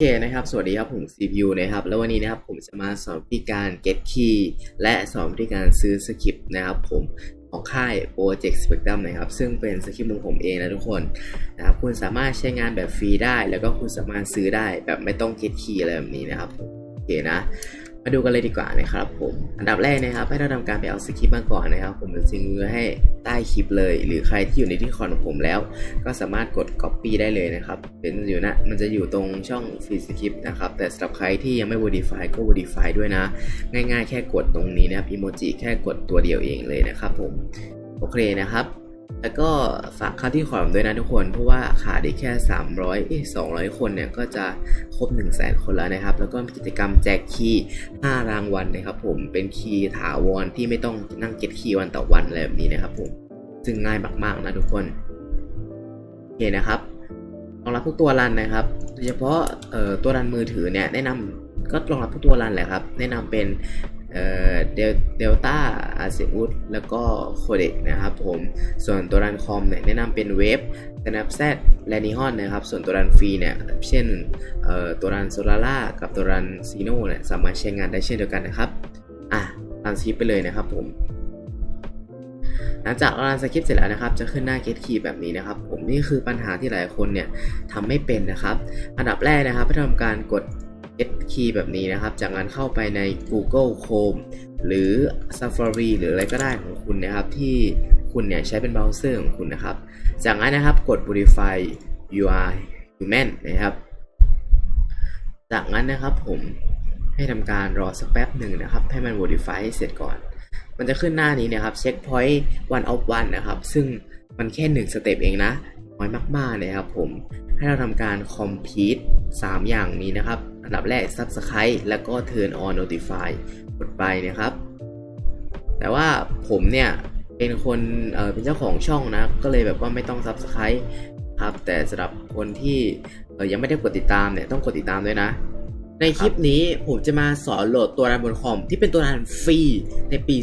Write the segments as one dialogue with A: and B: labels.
A: โอเคนะครับ สวัสดีครับผม CPU นะครับ แล้ววันนี้นะครับผมจะมาสอนวิธีการ get key และสอนวิธีการซื้อสคริปต์นะครับผมของค่าย Project Spectrum นะครับ ซึ่งเป็นสคริปต์ของผมเองนะทุกคนนะครับ คุณสามารถใช้งานแบบฟรีได้ แล้วก็คุณสามารถซื้อได้แบบไม่ต้อง get key อะไรแบบนี้นะครับ โอเคนะ มาดูกันเลยดีกว่านะครับผมอันดับแรกนะครับ ให้เราทำการไปเอาสคริปต์มาก่อนนะครับ ผมจะทิ้งไว้ให้ใต้คลิปเลย หรือใครที่อยู่ในที่คอนของผมแล้ว ก็สามารถกด copy ได้เลยนะครับเป็นอยู่นะมันจะอยู่ตรงช่อง free script นะครับ แต่สำหรับใครที่ยังไม่ modify ก็ modify ด้วยนะ ง่ายๆ แค่กดตรงนี้นะครับ emoji แค่กดตัวเดียวเองเลยนะครับผมโอเคนะครับ แล้วก็ฝากเข้าที่ขอมด้วยนะทุกคน เพราะว่าขาดอีกแค่ 300เอ้ย200 คนเนี่ย ก็จะครบ 1 0 0 0 0แคนแล้วนะครับ แล้วก็มีกิจกรรมแจกคีย์ 5 รางวัลนะครับผม เป็นคีย์ถาวรที่ไม่ต้องนั่งเก็ตคีย์วันต่อวันอะไรแบบนี้นะครับผม ซึ่งง่ายมากๆนะทุกคน โอเคนะครับรองรับทุกตัวรันนะครับ โดยเฉพาะเอ่อตัวรันมือถือเนี่ยแนะนำก็รองรับทุกตัวรันแหละครับ แนะนำเป็น เอ่อเดลต้าอาเซอุสแล้วก็โคเดกนะครับผมส่วนตัวรันคอมเนี่ยแนะนำเป็นเวฟ Snapchat และนิฮอนนะครับ ส่วนตัวรันฟรีเนี่ยเช่นตัวรันโซลาร่ากับตัวรันซีโนเนี่ยสามารถใช้งานได้เช่นเดียวกันนะครับอะรันสคริปต์ไปเลยนะครับผมหลังจากรันสคริปต์เสร็จแล้วนะครับ จะขึ้นหน้า Get Key แบบนี้นะครับ ผมนี่คือปัญหาที่หลายคนเนี่ยทำไม่เป็นนะครับ อันดับแรกนะครับให้ทำการกด F Key แบบนี้นะครับ จากนั้นเข้าไปใน Google Chrome หรือ Safari หรืออะไรก็ได้ของคุณนะครับ ที่คุณเนี่ยใช้เป็นเบราว์เซอร์ของคุณนะครับ จากนั้นนะครับกด Modify UI Human นะครับ จากนั้นนะครับผมให้ทำการรอสักแป๊บหนึ่งนะครับ ให้มัน Modify ให้เสร็จก่อน มันจะขึ้นหน้านี้นะครับ Checkpoint one of one นะครับ ซึ่งมันแค่หนึ่งสเต็ปเองนะน้อยมากๆเลยครับผม ให้เราทำการ complete 3 อย่างนี้นะครับ อันดับแรก subscribe แล้วก็ turn on notify กดไปนะครับ แต่ว่าผมเนี่ยเป็นคนเเป็นเจ้าของช่องนะ ก็เลยแบบว่าไม่ต้อง subscribe ครับ แต่สำหรับคนที่ยังไม่ได้กดติดตามเนี่ยต้องกดติดตามด้วยนะ ในคลิปนี้ผมจะมาสอนโหลดตัวรันบนคอมที่เป็นตัวรันฟรีในปี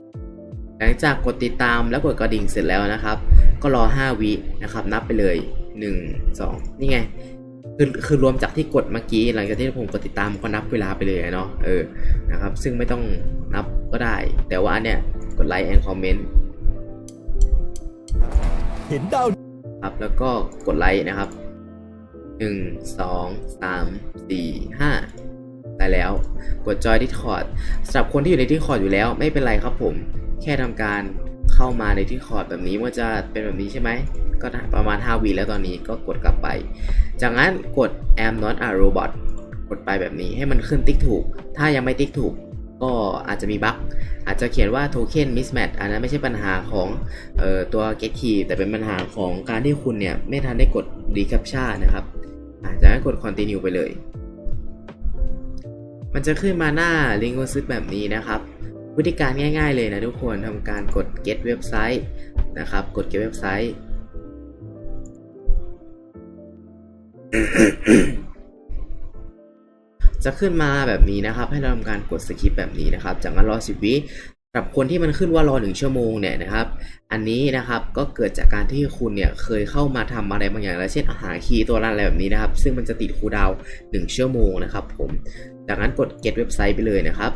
A: 2024 หลังจากกดติดตามแล้วกดกระดิ่งเสร็จแล้วนะครับ ก็รอ 5 วินะครับ นับไปเลย 1 2 นี่ไง คือคือรวมจากที่กดเมื่อกี้หลังจากที่ผมกดติดตามก็นับเวลาไปเลยเนาะเออนะครับ ซึ่งไม่ต้องนับก็ได้ แต่ว่าอันเนี้ยกดไลค์แอนคอมเมนต์
B: เห็นดาว
A: ครับแล้วก็กดไลค์นะครับหนึ่งสองสามสี่ห้าได้แล้ว กดจอยดิสคอร์ดสำหรับคนที่อยู่ในดิสคอร์ดอยู่แล้วไม่เป็นไรครับผม แค่ทำการ เข้ามาในดิสคอร์ดแบบนี้มันจะเป็นแบบนี้ใช่ไหม ก็ประมาณ 5วีแล้วตอนนี้ก็กดกลับไป จากนั้นกด am not a robot กดไปแบบนี้ให้มันขึ้นติ๊กถูก ถ้ายังไม่ติ๊กถูกก็อาจจะมีบั๊กอาจจะเขียนว่า token mismatch อันนั้นไม่ใช่ปัญหาของออตัว get key แต่เป็นปัญหาของการที่คุณเนี่ย ไม่ทันได้กด recaptcha นะครับอาจากนั้กด continue ไปเลย มันจะขึ้นมาหน้า link ซื้อแบบนี้นะครับ วิธีการง่าย ๆเลยนะทุกคนทำการกด get เว็บไซต์นะครับ กด get เว็บไซต์จะขึ้นมาแบบนี้นะครับ ให้เราทำการกดสคริปแบบนี้นะครับ จากนั้นรอ10วิสำหรับคนที่มันขึ้นว่ารอ1ชั่วโมงเนี่ยนะครับ อันนี้นะครับก็เกิดจากการที่คุณเนี่ยเคยเข้ามาทำอะไรบางอย่างแล้วเช่นอาหารคีย์ตัวรันอะไรแบบนี้นะครับ ซึ่งมันจะติดคูดาวน์1ชั่วโมงนะครับผม จากนั้นกด get เว็บไซต์ไปเลยนะครับ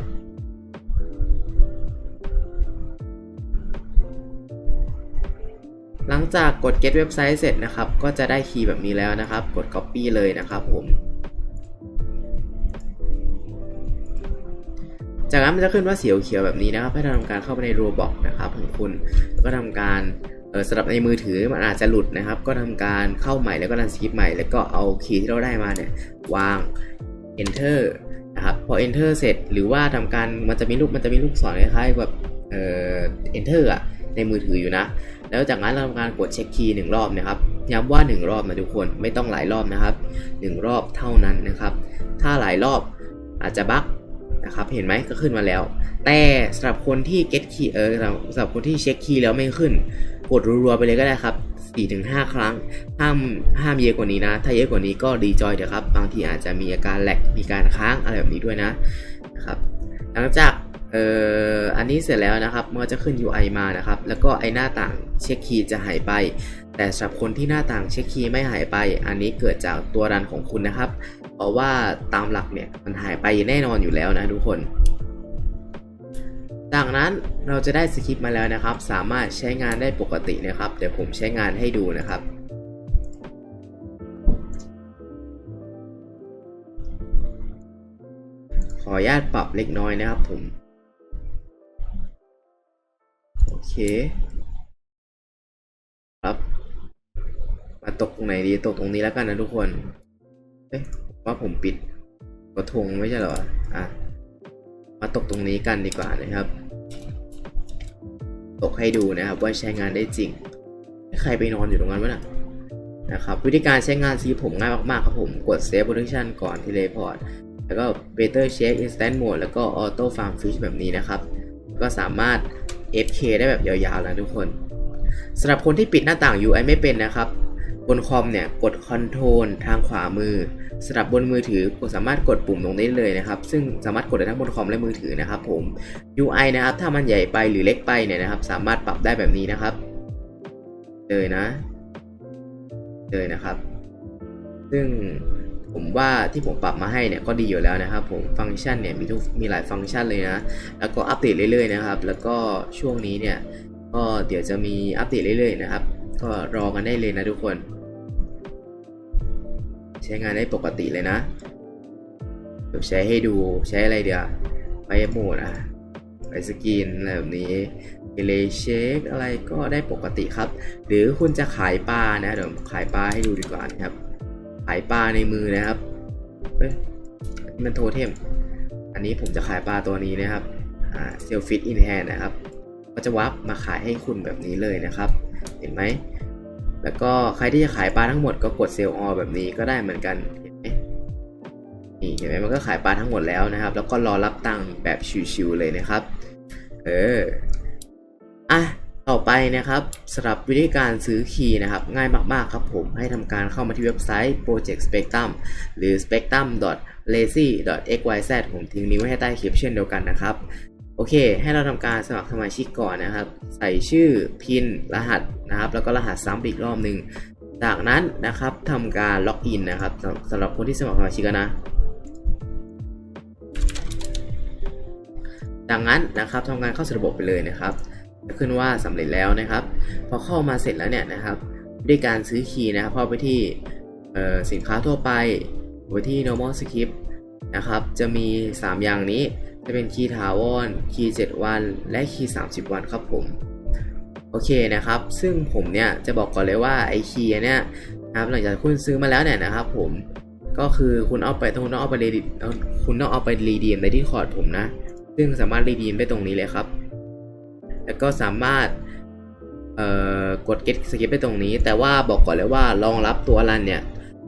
A: หลังจากกด get เว็บไซต์เสร็จนะครับ ก็จะได้คีย์แบบนี้แล้วนะครับ กด copy เลยนะครับผม จากนั้นมันจะขึ้นว่าสีเขียวแบบนี้นะครับ ให้ทำการเข้าไปใน Roblox นะครับของคุณ แล้วก็ทำการสำหรับในมือถือมันอาจจะหลุดนะครับ ก็ทำการเข้าใหม่แล้วก็รันสคริปต์ใหม่ แล้วก็เอาคีย์ที่เราได้มาเนี่ยวาง enter นะครับ พอ enter เสร็จ หรือว่าทำการมันจะมีลูกมันจะมีลูกศรคล้ายๆแบบ เอ่อ enter อะในมือถืออยู่นะ แล้วจากนั้นเราทำการกดเช็คคีย์หนึ่งรอบนะครับ ย้ำว่า 1 รอบนะทุกคน ไม่ต้องหลายรอบนะครับ 1 รอบเท่านั้นนะครับ ถ้าหลายรอบอาจจะบั๊กนะครับ เห็นไหมก็ขึ้นมาแล้ว แต่สำหรับคนที่ get key เออสำหรับคนที่เช็คคีย์แล้วไม่ขึ้น กดรัวๆไปเลยก็ได้ครับ4-5 ครั้ง ห้ามห้ามเยอะกว่านี้นะ ถ้าเยอะกว่านี้ก็รีจอยเถอะครับ บางทีอาจจะมีอาการแหลก มีการค้างอะไรแบบนี้ด้วยนะนะครับ หลังจาก เอ่ออันนี้เสร็จแล้วนะครับมันก็จะขึ้น UI มานะครับ แล้วก็ไอหน้าต่างเช็คคีย์จะหายไป แต่สำหรับคนที่หน้าต่างเช็คคีย์ไม่หายไป อันนี้เกิดจากตัวรันของคุณนะครับ เพราะว่าตามหลักเนี่ยมันหายไปแน่นอนอยู่แล้วนะทุกคนจากนั้นเราจะได้สคริปต์มาแล้วนะครับ สามารถใช้งานได้ปกตินะครับ เดี๋ยวผมใช้งานให้ดูนะครับ ขออนุญาตปรับเล็กน้อยนะครับผม เค ครับ มาตกตรงไหนดี ตกตรงนี้แล้วกันนะทุกคน เอ๊ะว่าผมปิดกระทงไม่ใช่หรอ อะ มาตกตรงนี้กันดีกว่านะครับ ตกให้ดูนะครับว่าใช้งานได้จริง ใครไปนอนอยู่ตรงนั้นวะน่ะนะครับวิธีการใช้งานซีผมง่ายมากๆครับผมกด Save Protection ก่อนที่ Report แล้วก็ Better Check Instant Mode แล้วก็ Auto Farm Fish แบบนี้นะครับ ก็สามารถ FK ได้แบบยาวๆแล้วทุกคนสำหรับคนที่ปิดหน้าต่าง UI ไม่เป็นนะครับ บนคอมเนี่ยกด Control ทางขวามือสำหรับบนมือถือกดสามารถกดปุ่มตรงนี้เลยนะครับ ซึ่งสามารถกดได้ทั้งบนคอมและมือถือนะครับผม UI นะครับ ถ้ามันใหญ่ไปหรือเล็กไปเนี่ยนะครับ สามารถปรับได้แบบนี้นะครับ เลยนะ เลยนะครับ ซึ่ง ผมว่าที่ผมปรับมาให้เนี่ยก็ดีอยู่แล้วนะครับผมฟังก์ชันเนี่ยมีทุกมีหลายฟังก์ชันเลยนะ แล้วก็อัปเดตเรื่อยๆนะครับ แล้วก็ช่วงนี้เนี่ยก็เดี๋ยวจะมีอัปเดตเรื่อยๆนะครับ ก็รอกันได้เลยนะทุกคน ใช้งานได้ปกติเลยนะเดี๋ยวใช้ให้ดูใช้อะไรเดี๋ยวไปโหมดอะไปสกรีนอะไรแบบนี้เลเช็คอะไรก็ได้ปกติครับ หรือคุณจะขายปลานะเดี๋ยวขายปลาให้ดูดีกว่านะครับ ขายปลาในมือนะครับเอ้ยมันโทเทม อันนี้ผมจะขายปลาตัวนี้นะครับอ่าเซลฟิตอินแฮนนะครับ ก็จะวับมาขายให้คุณแบบนี้เลยนะครับ เห็นไหม แล้วก็ใครที่จะขายปลาทั้งหมดก็กดเซลล์ออแบบนี้ก็ได้เหมือนกัน เห็นไหมนี่เห็นไหมมันก็ขายปลาทั้งหมดแล้วนะครับ แล้วก็รอรับตังค์แบบชิวๆเลยนะครับ เออ อะ ต่อไปนะครับสำหรับวิธีการซื้อคีย์นะครับ ง่ายมาก ๆ ครับผมให้ทำการเข้ามาที่เว็บไซต์ Project Spectrum หรือ spectrum.lazy.xyz ผมทิ้งลิงก์ไว้ให้ใต้คลิปเช่นเดียวกันนะครับ โอเค ให้เราทำการสมัครสมาชิกก่อนนะครับ ใส่ชื่อพินรหัสนะครับ แล้วก็รหัสซ้ำอีกรอบหนึ่งจากนั้นนะครับทำการล็อกอินนะครับสำหรับคนที่สมัครสมาชิกนะจากนั้นนะครับทำการเข้าสู่ระบบไปเลยนะครับ ขึ้นว่าสำเร็จแล้วนะครับ พอเข้ามาเสร็จแล้วเนี่ยนะครับ ด้วยการซื้อคีย์นะครับเข้าไปที่สินค้าทั่วไปไปที่ normal script นะครับ จะมี 3 อย่างนี้ จะเป็นคีย์ถาวร คีย์ 7 วัน และคีย์ 30 วันครับผม โอเคนะครับ ซึ่งผมเนี่ยจะบอกก่อนเลยว่าไอคีย์เนี่ยนะครับหลังจากคุณซื้อมาแล้วเนี่ยนะครับผม ก็คือคุณเอาไปคุณต้องเอาไปรีดิคุณต้องเอาไปรีดีมในที่คอร์ดผมนะ ซึ่งสามารถรีดีมได้ตรงนี้เลยครับ แล้วก็สามารถกด get skip ได้ตรงนี้ แต่ว่าบอกก่อนเลยว่ารองรับตัวรันเนี่ย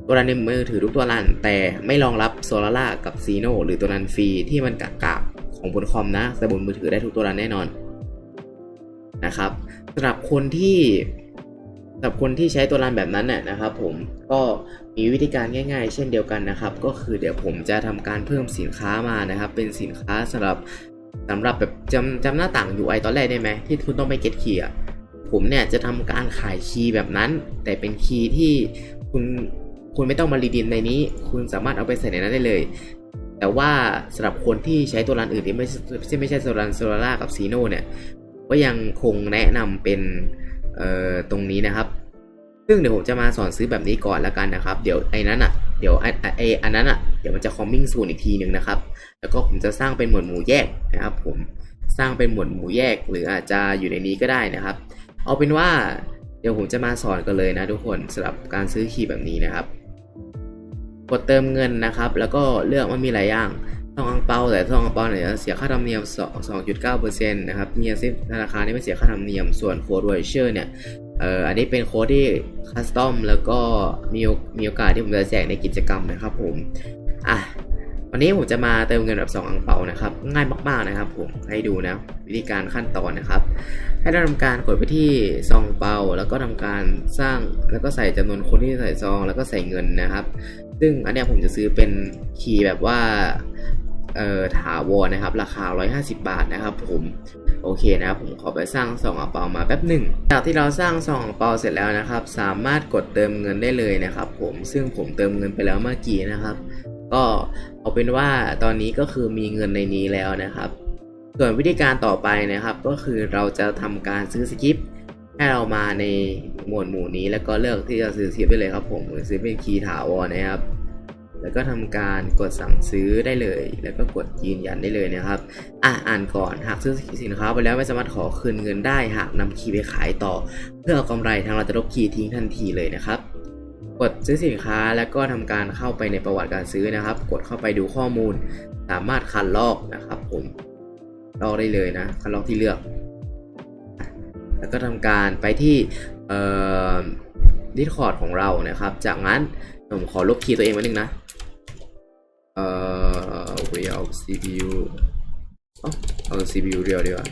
A: ตัวรันในมือถือทุกตัวรัน แต่ไม่รองรับโซลาร่ากับซีโนหรือตัวรันฟรีที่มันกากาของบนคอมนะแต่บนมือถือได้ทุกตัวรันแน่นอนนะครับสำหรับคนที่สำหรับคนที่ใช้ตัวรันแบบนั้นน่ยนะครับ ผมก็มีวิธีการง่าย ๆ เช่นเดียวกันนะครับ ก็คือเดี๋ยวผมจะทำการเพิ่มสินค้ามานะครับ เป็นสินค้าสำหรับ สำหรับแบบจำจำหน้าต่าง UI ตอนแรกได้ไหมที่คุณต้องไปเก็ตคีย์อะผมเนี่ยจะทำการขายคีย์แบบนั้น แต่เป็นคีย์ที่คุณคุณไม่ต้องมารีดีมในนี้ คุณสามารถเอาไปใส่ในนั้นได้เลย แต่ว่าสำหรับคนที่ใช้ตัวรันอื่นที่ไม่ใช่ไม่ใช่โซลันโซลาร่ากับซีโนเนี่ยก็ยังคงแนะนำเป็นเอ่อตรงนี้นะครับ ซึ่งเดี๋ยวผมจะมาสอนซื้อแบบนี้ก่อนล้วกันนะครับ เดี๋ยวไอ้นั้นอะ เดี๋ยวไอ้ไออันนั้นอะเดี๋ยวมันจะคอมมิ่งซูนอีกทีหนึ่งนะครับ แล้วก็ผมจะสร้างเป็นหมวดหมู่แยกนะครับ ผมสร้างเป็นหมวดหมู่แยก หรืออาจจะอยู่ในนี้ก็ได้นะครับ เอาเป็นว่าเดี๋ยวผมจะมาสอนกันเลยนะทุกคนสำหรับการซื้อคีย์แบบนี้นะครับ กดเติมเงินนะครับ แล้วก็เลือกว่ามีหลายอย่างทองอังเปาแต่ทองอังเปาเนี่ยเสียค่าธรรมเนียม 2.9%นะครับเงียซิธนาคารนี่ไม่เสียค่าธรรมเนียม ส่วนโคดวอเชอร์เนี่ย เอ่ออันนี้เป็นโค้ดที่คัสตอมแล้วก็มีมีโอกาสที่ผมจะแจกในกิจกรรมนะครับผมอะวันนี้ผมจะมาเติมเงินแบบ2อังเปานะครับ ง่ายมากๆนะครับ ผมให้ดูนะ วิธีการขั้นตอนนะครับ ให้เราทำการกดไปที่ซองเปาแล้วก็ทำการสร้างแล้วก็ใส่จำนวนคนที่ใส่ซอง แล้วก็ใส่เงินนะครับ ซึ่งอันนี้ผมจะซื้อเป็นคีย์แบบว่าเอ่อถาวรนะครับ ราคา 150 บาทนะครับ ผม โอเคนะครับผมขอไปสร้างซองอ่างเปามาแป๊บหนึ่งจากที่เราสร้างซองอ่างเปาเสร็จแล้วนะครับ สามารถกดเติมเงินได้เลยนะครับ ผมซึ่งผมเติมเงินไปแล้วเมื่อกี้นะครับ ก็เอาเป็นว่าตอนนี้ก็คือมีเงินในนี้แล้วนะครับ ส่วนวิธีการต่อไปนะครับ ก็คือเราจะทำการซื้อสคริปให้เรามาในหมวดหมู่นี้แล้วก็เลือกที่จะซื้อสคริปได้เลยครับ ผมซื้อเป็นคีย์ถาวรนะครับ แล้วก็ทำการกดสั่งซื้อได้เลย แล้วก็กดยืนยันได้เลยนะครับอะอ่านก่อนหากซื้อสินค้าไปแล้วไม่สามารถขอคืนเงินได้ หากนำคีย์ไปขายต่อ เพื่อเอากำไรทางเราจะลบคีย์ทิ้งทันทีเลยนะครับ กดซื้อสินค้าแล้วก็ทำการเข้าไปในประวัติการซื้อนะครับ กดเข้าไปดูข้อมูล สามารถคันลอกนะครับผมลอกได้เลยนะคันลอกที่เลือก แล้วก็ทำการไปที่ดิสคอร์ดของเรานะครับ จากนั้นผมขอลบคีย์ตัวเองไว้หนึ่งนะ เอ่อ real CPU เอ้าเอา CPU เรียวดีกว่า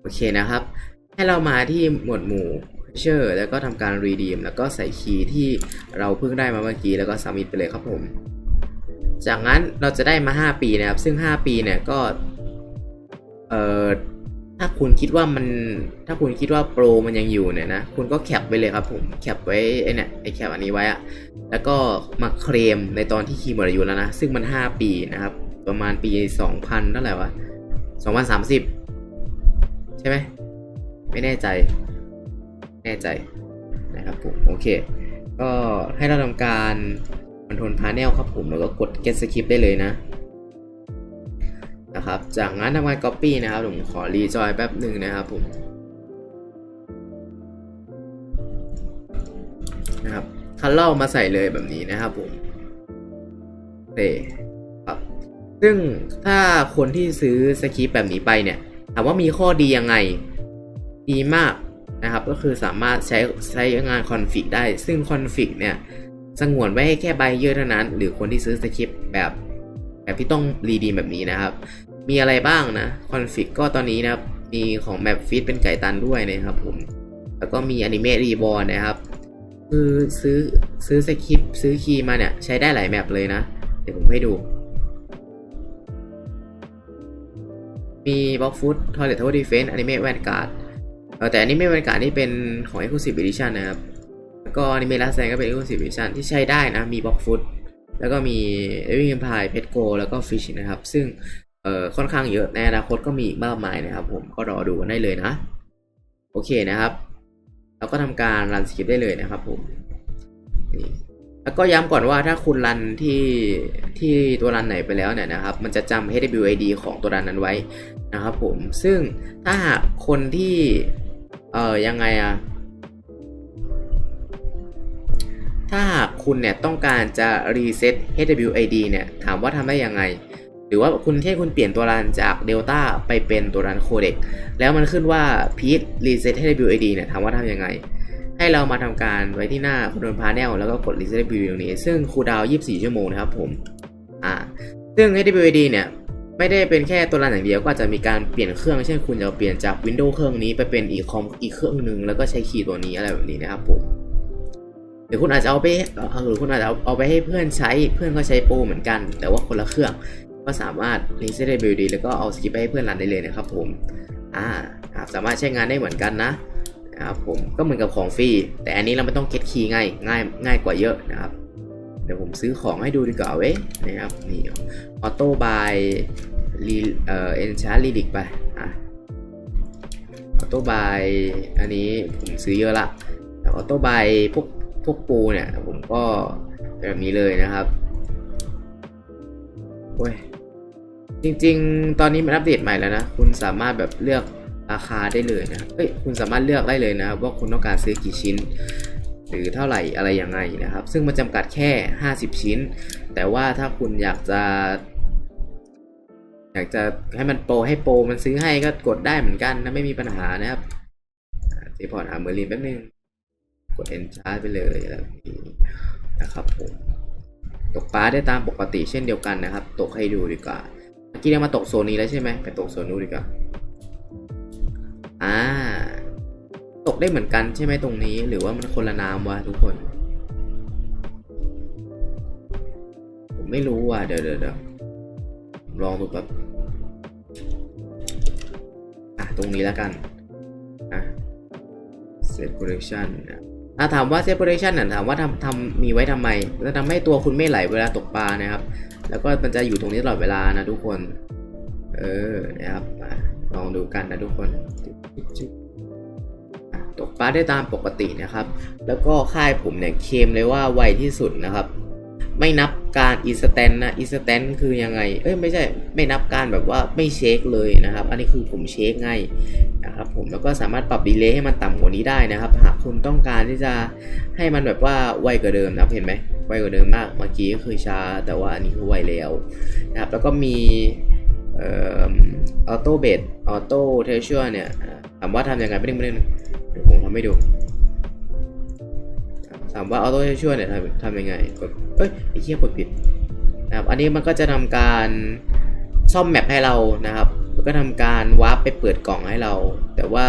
A: โอเคนะครับ ให้เรามาที่หมวดหมู่ Pressure แล้วก็ทำการ redeem แล้วก็ใส่คีย์ที่เราเพิ่งได้มาเมื่อกี้แล้วก็ submit ไปเลยครับผม จากนั้นเราจะได้มา 5 ปีนะครับ ซึ่ง 5 ปีเนี่ยก็ เอ่อ ถ้าคุณคิดว่ามัน ถ้าคุณคิดว่าโปรมันยังอยู่เนี่ยนะ คุณก็แคปไปเลยครับผม แคปไว้ไอเนี่ย ไอแคปอันนี้ไว้อะแล้วก็มาเคลมในตอนที่คีย์หมดอายุแล้วนะ ซึ่งมัน 5 ปีนะครับ ประมาณปี 2000เท่าไหร่วะ 2030 ใช่ไหม ไม่แน่ใจ แน่ใจนะครับผม โอเค ก็ให้เราทำการคอนโทรลพาเนลครับผม แล้วก็กด get script ได้เลยนะ นะครับ จากนั้นทำการ copy นะครับผมขอรีจอยแป๊บหนึ่งนะครับผมนะครับคันเล่ามาใส่เลยแบบนี้นะครับผมเตครับ ซึ่งถ้าคนที่ซื้อสคริปต์แบบนี้ไปเนี่ย ถามว่ามีข้อดียังไง ดีมากนะครับ ก็คือสามารถใช้ใช้งานคอนฟิกได้ ซึ่งคอนฟิกเนี่ย สงวนไว้ให้แค่ใบเยอะเท่านั้น หรือคนที่ซื้อสคริปต์แบบ แบบที่ต้องรีดีแบบนี้นะครับ มีอะไรบ้างนะคอนฟิกก็ตอนนี้นะครับมีของแมปฟิตเป็นไก่ตันด้วยนะครับผม แล้วก็มีอนิเมะรีบอร์นะครับ คือซื้อซื้อสคริปต์ซื้อคีย์มาเนี่ย ใช้ได้หลายแมปเลยนะ เดี๋ยวผมให้ดู มีบล็อกฟุตทอยเลททาวเวอร์ดีเฟนต์อนิเมะแวนการ์ดแต่อันิเมะแวนการ์ดนี่เป็นของ Exclusive Edition นะครับ แล้วก็อนิเมะลาแซงก็เป็น Exclusive Edition ที่ใช้ได้นะ มีบล็อกฟุต แล้วก็มีเอวิงพายเพชโกแล้วก็ฟิชนะครับ ซึ่งเอ่อค่อนข้างเยอะในอนาคตก็มีอีกมากมายนะครับ ผมก็รอดูกันได้เลยนะ โอเคนะครับแล้วก็ทำการรันสคริปต์ได้เลยนะครับผมนี่แล้วก็ย้ำก่อนว่าถ้าคุณรันที่ที่ตัวรันไหนไปแล้วเนี่ยนะครับ มันจะจำ HWID ของตัวรันนั้นไว้นะครับผมซึ่งถ้าหากคนที่เอ่อยังไงอะ ถ้าหากคุณเนี่ยต้องการจะรีเซ็ต HWID เนี่ยถามว่าทำได้ยังไง หรือว่าคุณที่คุณเปลี่ยนตัวรันจาก Delta ไปเป็นตัวรันโคเด็กแล้วมันขึ้นว่า Pete Reset HWID เนี่ยถามว่าทำยังไง ให้เรามาทำการไว้ที่หน้าคอนโทรลพาเนลแล้วก็กด Reset HWID ตรงนี้ ซึ่งคูดาว 24 ชั่วโมงนะครับผมอ่าซึ่ง HWID เนี่ยไม่ได้เป็นแค่ตัวรันอย่างเดียวก็อาจจะมีการเปลี่ยนเครื่อง เช่นคุณจะเปลี่ยนจาก Windows เครื่องนี้ไปเป็นอีกคอมอีกเครื่องหนึ่งแล้วก็ใช้คีย์ตัวนี้อะไรแบบนี้นะครับผม รือคุณอาจจะเอาไปหรือคุณอาจจะเอาเอาไปให้เพื่อนใช้เพื่อนก็ใช้โปรเหมือนกัน แต่ว่าคนละเครื่องก็สามารถ reset HWID แล้วก็เอาสกิปไปให้เพื่อนรันได้เลยนะครับผมอ่าครับสามารถใช้งานได้เหมือนกันนะนะครับผมก็เหมือนกับของฟรีแต่อันนี้เราไม่ต้องเก็ตคีย์ง่ายง่ายง่ายกว่าเยอะนะครับเดี๋ยวผมซื้อของให้ดูดีกว่าเว้ยนะครับนี่ออโต้บายรีเอ่อเอนชาร์ลีดิกไปอะออโต้บายอันนี้ผมซื้อเยอะละแต่ออโต้บายพวก พวกปูเนี่ย ผมก็แบบนี้เลยนะครับโอ้ยจริง ๆ ตอนนี้มันอัปเดตใหม่แล้วนะ คุณสามารถแบบเลือกราคาได้เลยนะเฮ้ยคุณสามารถเลือกได้เลยนะครับว่าคุณต้องการซื้อกี่ชิ้น หรือเท่าไหร่อะไรยังไงนะครับ ซึ่งมันจำกัดแค่ 50 ชิ้น แต่ว่าถ้าคุณอยากจะ อยากจะให้มันโปรให้โปรมันซื้อให้ก็กดได้เหมือนกันนะไม่มีปัญหานะครับเจพอร์ตหาเมอร์ลินแป๊บนึง กด N ชาร์ไปเลยอะไรแบบนี้นะครับผมตกปลาได้ตามปกติเช่นเดียวกันนะครับ ตกให้ดูดีกว่าเมื่อกี้เรามาตกโซนนี้แล้วใช่ไหมไปตกโซนนู้นดีกว่าอ่าตกได้เหมือนกันใช่ไหมตรงนี้ หรือว่ามันคนละนามวะทุกคนโอไม่รู้ว่ะเดี๋ยวเดี๋ยวเดี๋ยวลองดูแบบอะตรงนี้แล้วกันอะ set protection นะ อะถามว่า set protection น่ะถามว่าทำทำมีไว้ทำไมจะทำให้ตัวคุณไม่ไหลเวลาตกปลานะครับ แล้วก็มันจะอยู่ตรงนี้ตลอดเวลานะทุกคน เออนะครับลองดูกันนะทุกคนตกปลาได้ตามปกตินะครับ แล้วก็ค่ายผมเนี่ยเคมเลยว่าไวที่สุดนะครับ ไม่นับการอีสแตนนะอีสแตนคือยังไง เอ้ยไม่ใช่ไม่นับการแบบว่าไม่เช็คเลยนะครับ อันนี้คือผมเช็คง่ายนะครับผมแล้วก็สามารถปรับดีเลย์ให้มันต่ำกว่านี้ได้นะครับ คุณต้องการที่จะให้มันแบบว่าไวกว่าเดิมนะเห็นไหมไวกว่าเดิมมากเมื่อกี้ก็คือช้า แต่ว่าอันนี้คือไวแล้วนะครับแล้วก็มีออโต้เบดออโต้เทเชอร์เนี่ยถามว่าทำยังไงไม่ได้ไม่ได้เดี๋ยวผมทำให้ดูถามว่าออโต้ช่วยเนี่ยทำทำยังไงกดเอ้ยไอ้เหี้ยกดผิดนะครับอันนี้มันก็จะทำการซ่อมแมปให้เรานะครับแล้วก็ทำการวาร์ปไปเปิดกล่องให้เรา แต่ว่า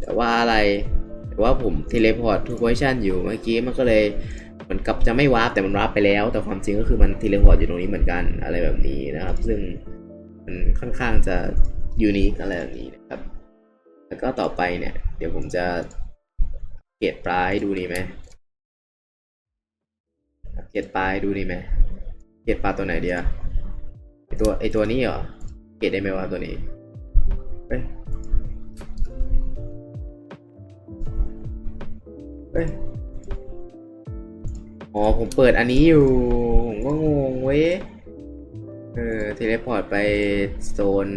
A: แต่ว่าอะไร ว่าผมเทเลพอร์ตทูโพซิชันอยู่เมื่อกี้มันก็เลยเหมือนกับจะไม่วาร์ปแต่มันวาร์ปไปแล้ว แต่ความจริงก็คือมันเทเลพอร์ตอยู่ตรงนี้เหมือนกันอะไรแบบนี้นะครับ ซึ่งมันค่อนข้างจะยูนิคอะไรแบบนี้นะครับ แล้วก็ต่อไปเนี่ย เดี๋ยวผมจะเกตปลาให้ดูนี่ไหมเกตปลาให้ดูนี่ไหมเกตปลาตัวไหนเดียวไอตัวไอตัวนี้เหรอเกตได้ไหมว่าตัวนี้เอ้ย อ้ยอ๋อผมเปิดอันนี้อยู่ ผมก็งงเว้ย เออเทเลพอร์ตไปโซน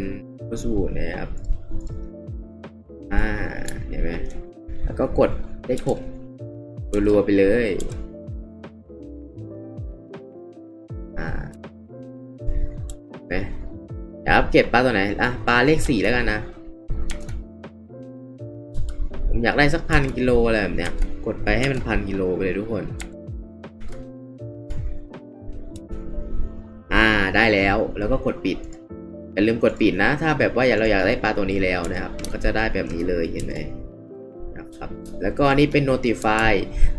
A: ผู้สูนเนี่ยครับ อ่า เห็นไหม แล้วก็กดเลขหกรัวๆไปเลย อ่าเห็นไหมเดี๋ยวอัปเกรดปลาตัวไหน อะ ปลาเลขสี่แล้วกันนะ อยากได้สักพันกิโลอะไรแบบเนี้ย กดไปให้มันพันกิโลไปเลยทุกคน อ่าได้แล้วแล้วก็กดปิดอย่าลืมกดปิดนะ ถ้าแบบว่าอยากเราอยากได้ปลาตัวนี้แล้วนะครับ ก็จะได้แบบนี้เลยเห็นไหมนะครับแล้วก็นนี่เป็น notify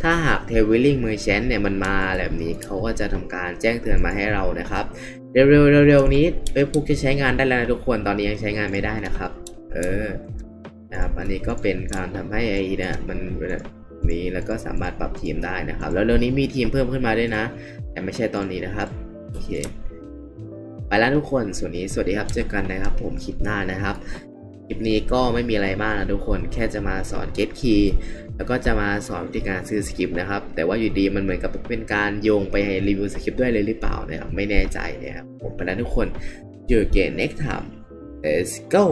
A: ถ้าหาก t a i l i n g merchant เนี่ยมันมาแบบนี้เขาก็จะทำการแจ้งเตือนมาให้เรานะครับ เร็วๆเร็วๆนี้เว็บพุกจะใช้งานได้แล้วนะทุกคนตอนนี้ยังใช้งานไม่ได้นะครับ เออ นะครับอันนี้ก็เป็นการทำให้ไอเนี่ยมันนี้แล้วก็สามารถปรับทีมได้นะครับ แล้วเร็วนี้มีทีมเพิ่มขึ้นมาด้วยนะ แต่ไม่ใช่ตอนนี้นะครับโอเคไปแล้วทุกคนส่วนนี้สวัสดีครับเจอกันนะครับ ผมคลิปหน้านะครับคลิปนี้ก็ไม่มีอะไรมากนะทุกคนแค่จะมาสอน get key แล้วก็จะมาสอนวิธีการซื้อสคริปต์นะครับ แต่ว่าอยู่ดีมันเหมือนกับเป็นการโยงไปให้รีวิวสคริปต์ด้วยเลยหรือเปล่านะครับไม่แน่ใจนะครับผมไปแล้วทุกคนเจอกัน next time let's go